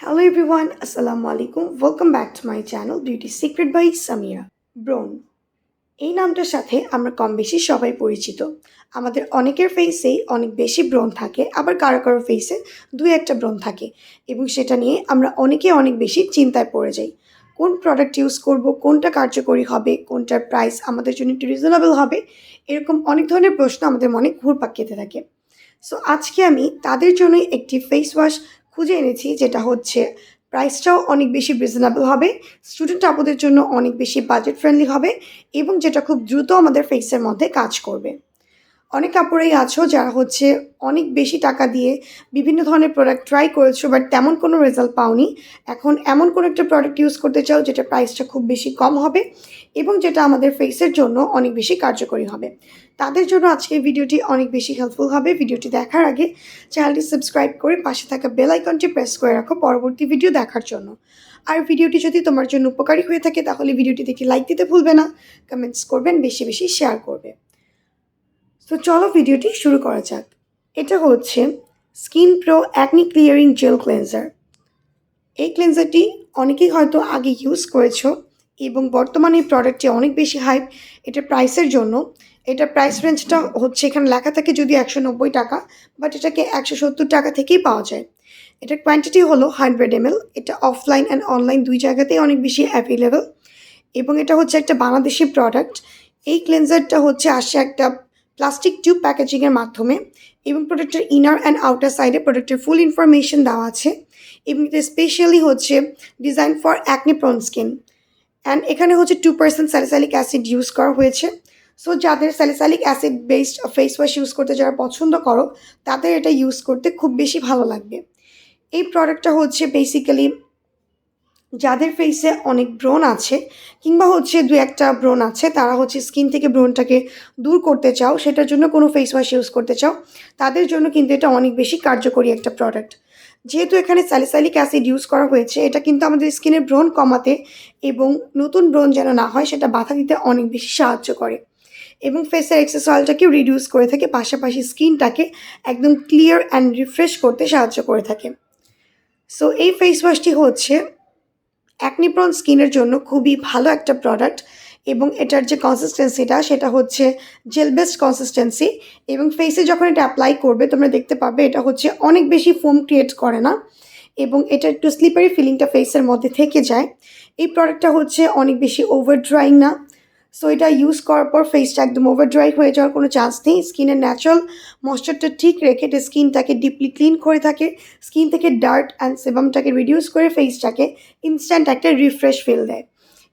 Hello everyone, Assalamu alaikum. Welcome back to my channel Beauty Secret by Samira. ব্রণ এই নামটার সাথে আমরা কম বেশি সবাই পরিচিত আমাদের অনেকের ফেসেই অনেক বেশি ব্রণ থাকে আবার কারও কারও ফেসে দুই একটা ব্রণ থাকে এবং সেটা নিয়ে আমরা অনেকে অনেক বেশি চিন্তায় পড়ে যাই কোন প্রোডাক্ট ইউজ করব কোনটা কার্যকরী হবে কোনটার প্রাইস আমাদের জন্য একটু রিজনেবল হবে এরকম অনেক ধরনের প্রশ্ন আমাদের মনে ঘুরপাক খেতে থাকে সো আজকে আমি তাদের জন্য একটি ফেস ওয়াশ খুঁজে এনেছি, যেটা হচ্ছে প্রাইসটাও অনেক বেশি রিজনেবল হবে স্টুডেন্ট আপুদের জন্য অনেক বেশি বাজেট ফ্রেন্ডলি হবে এবং যেটা খুব দ্রুত আমাদের ফেসের মধ্যে কাজ করবে। অনেক কাপড়েই আছো যারা হচ্ছে অনেক বেশি টাকা দিয়ে বিভিন্ন ধরনের প্রোডাক্ট ট্রাই করেছ বাট তেমন কোনো রেজাল্ট পাওনি। এখন এমন কোনো একটা প্রোডাক্ট ইউজ করতে চাও, যেটা প্রাইসটা খুব বেশি কম হবে এবং যেটা আমাদের ফেসের জন্য অনেক বেশি কার্যকরী হবে। তাদের জন্য আজকে ভিডিওটি অনেক বেশি হেল্পফুল হবে। ভিডিওটি দেখার আগে চ্যানেলটি সাবস্ক্রাইব করে পাশে থাকা বেল আইকনটি প্রেস করে রাখো পরবর্তী ভিডিও দেখার জন্য। আর ভিডিওটি যদি তোমার জন্য উপকারী হয়ে থাকে, তাহলে ভিডিওটি দেখে লাইক দিতে ভুলবে না কমেন্টস করবেন, বেশি বেশি শেয়ার করবে। তো চলো ভিডিওটি শুরু করা যাক। এটা হচ্ছে skin pro acne clearing gel cleanser এই ক্লেন্সারটি অনেকেই হয়তো আগে ইউজ করেছ এবং বর্তমানে এই প্রোডাক্টটি অনেক বেশি হাইপ এটা প্রাইসের জন্য। এটা প্রাইস রেঞ্জটা হচ্ছে এখানে লেখা থাকে যদি একশো নব্বই টাকা বাট এটাকে একশো সত্তর টাকা থেকেই পাওয়া যায়। এটার কোয়ান্টিটি হলো হান্ড্রেড এম এটা অফলাইন অ্যান্ড অনলাইন দুই জায়গাতেই অনেক বেশি অ্যাভেলেবল এবং এটা হচ্ছে একটা বাংলাদেশি প্রোডাক্ট এই ক্লেন্সারটা হচ্ছে আসে একটা প্লাস্টিক টিউব প্যাকেজিংয়ের মাধ্যমে এবং প্রোডাক্টের ইনার অ্যান্ড আউটার সাইডে প্রোডাক্টের ফুল ইনফরমেশন দেওয়া আছে এবং এটা স্পেশালি হচ্ছে design for acne prone skin and এখানে হচ্ছে two percent salicylic acid use করা হয়েছে। সো যাদের salicylic acid based face wash use করতে যারা পছন্দ করো, তাদের এটা ইউজ করতে খুব বেশি ভালো লাগবে। এই প্রোডাক্টটা হচ্ছে বেসিক্যালি যাদের ফেসে অনেক ব্রণ আছে, কিংবা হচ্ছে দু একটা ব্রণ আছে, তারা হচ্ছে স্কিন থেকে ব্রণটাকে দূর করতে চাও, সেটার জন্য কোনো ফেস ওয়াশ ইউজ করতে চাও, তাদের জন্য কিন্তু এটা অনেক বেশি কার্যকরী একটা প্রোডাক্ট যেহেতু এখানে স্যালিসালিক অ্যাসিড ইউজ করা হয়েছে, এটা কিন্তু আমাদের স্কিনের ব্রণ কমাতে এবং নতুন ব্রণ যেন না হয়, সেটা বাধা দিতে অনেক বেশি সাহায্য করে। এবং ফেসের এক্সেস অয়েলটাকে রিডিউস করে থাকে, পাশাপাশি স্কিনটাকে একদম ক্লিয়ার অ্যান্ড রিফ্রেশ করতে সাহায্য করে থাকে। সো এই ফেস ওয়াশটি হচ্ছে অ্যাকনিপ্রন স্কিনের জন্য খুবই ভালো একটা প্রোডাক্ট এবং এটার যে কনসিস্টেন্সিটা সেটা হচ্ছে জেল বেস্ট কনসিস্টেন্সি এবং ফেসে যখন এটা অ্যাপ্লাই করবে, তোমরা দেখতে পাবে এটা হচ্ছে অনেক বেশি ফোম ক্রিয়েট করে না এবং এটা একটু স্লিপারি ফিলিংটা ফেসের মধ্যে থেকে যায়। এই প্রোডাক্টটা হচ্ছে অনেক বেশি ওভার ড্রাইং না সো এটা ইউজ করার পর ফেসটা একদম ওভার ড্রাই হয়ে যাওয়ার কোনো চান্স নেই। স্কিনের ন্যাচারাল ময়শ্চারটা ঠিক রেখে এটা স্কিনটাকে ডিপলি ক্লিন করে থাকে। স্কিন থেকে ডার্ট অ্যান্ড সেবামটাকে রিডিউস করে ফেসটাকে ইনস্ট্যান্ট একটা রিফ্রেশ ফিল দেয়।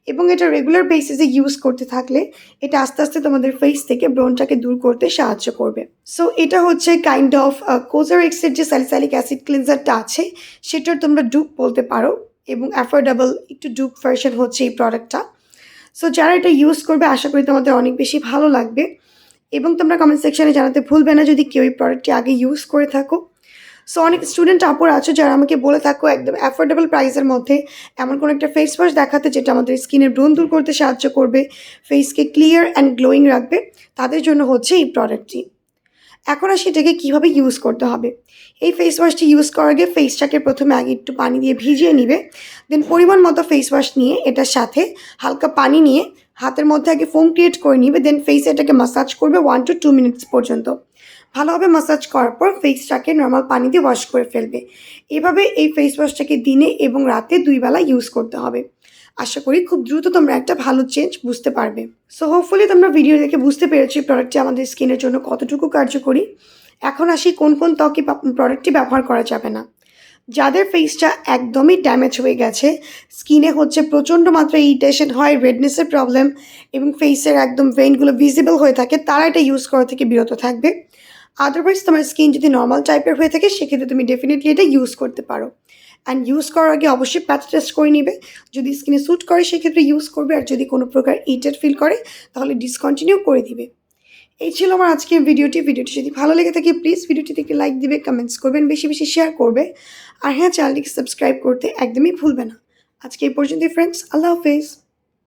এবং এটা রেগুলার বেসিসে ইউজ করতে থাকলে এটা আস্তে আস্তে তোমাদের ফেস থেকে ব্রনটাকে দূর করতে সাহায্য করবে। সো এটা হচ্ছে কাইন্ড অফ কোজার এক্সের যে স্যালিসালিক অ্যাসিড ক্লিনজারটা আছে, সেটার তোমরা ডুপ বলতে পারো। এবং অ্যাফোর্ডেবল একটু ডুপ ভার্সন হচ্ছে এই প্রোডাক্টটা সো যারা এটা ইউজ করবে, আশা করি তোমাদের অনেক বেশি ভালো লাগবে। এবং তোমরা কমেন্ট সেকশানে জানাতে ভুলবে না যদি কেউ এই প্রোডাক্টটি আগে ইউজ করে থাকো। সো অনেক স্টুডেন্ট আপুর আছো যারা আমাকে বলে থাকো একদম অ্যাফোর্ডেবল প্রাইসের মধ্যে এমন কোনো একটা ফেস ওয়াশ দেখাতে যেটা আমাদের স্কিনের ব্রণ দূর করতে সাহায্য করবে ফেসকে ক্লিয়ার অ্যান্ড গ্লোয়িং রাখবে। তাদের জন্য হচ্ছে এই প্রোডাক্টটি এখন আর সেটাকে কীভাবে ইউজ করতে হবে? এই ফেস ওয়াশটি ইউজ করার আগে ফেসটাকে প্রথমে আগে একটু পানি দিয়ে ভিজিয়ে নিবে দেন পরিমাণ মতো ফেস ওয়াশ নিয়ে এটার সাথে হালকা পানি নিয়ে হাতের মধ্যে আগে ফোম ক্রিয়েট করে নিবে দেন ফেসে এটাকে মাসাজ করবে ওয়ান টু টু মিনিটস পর্যন্ত। ভালোভাবে মাসাজ করার পর ফেসটাকে নর্মাল পানি দিয়ে ওয়াশ করে ফেলবে। এভাবে এই ফেস ওয়াশটাকে দিনে এবং রাতে দুই বেলা ইউজ করতে হবে। আশা করি খুব দ্রুত তোমরা একটা ভালো চেঞ্জ বুঝতে পারবে। সো হোপফুলি তোমরা ভিডিও দেখে বুঝতে পেরেছি প্রোডাক্টটি আমাদের স্কিনের জন্য কতটুকু কার্যকরী। এখন আসি কোন কোন ত্বকে প্রোডাক্টটি ব্যবহার করা যাবে না। যাদের ফেসটা একদমই ড্যামেজ হয়ে গেছে স্কিনে হচ্ছে প্রচণ্ড মাত্রায় ইরিটেশন হয় রেডনেসের প্রবলেম এবং ফেসের একদম ভেইনগুলো ভিজিবল হয়ে থাকে, তারা এটা ইউজ করা থেকে বিরত থাকবে। আদারওয়াইজ তোমার স্কিন যদি নর্মাল টাইপের হয়ে থাকে, সেক্ষেত্রে তুমি ডেফিনেটলি এটা ইউজ করতে পারো। অ্যান্ড ইউজ করার আগে অবশ্যই প্যাচ টেস্ট করে নেবে। যদি স্কিনে স্যুট করে, সেক্ষেত্রে ইউজ করবে। আর যদি কোনো প্রকার ইটেড ফিল করে, তাহলে ডিসকন্টিনিউ করে দিবে। এই ছিল আমার আজকের ভিডিওটি ভিডিওটি যদি ভালো লেগে থাকে প্লিজ ভিডিওটি থেকে লাইক দিবে কমেন্টস করবেন, বেশি বেশি শেয়ার করবে। আর হ্যাঁ চ্যানেলটিকে সাবস্ক্রাইব করতে একদমই ভুলবে না। আজকে এই পর্যন্তই ফ্রেন্ডস আল্লাহ হাফেজ।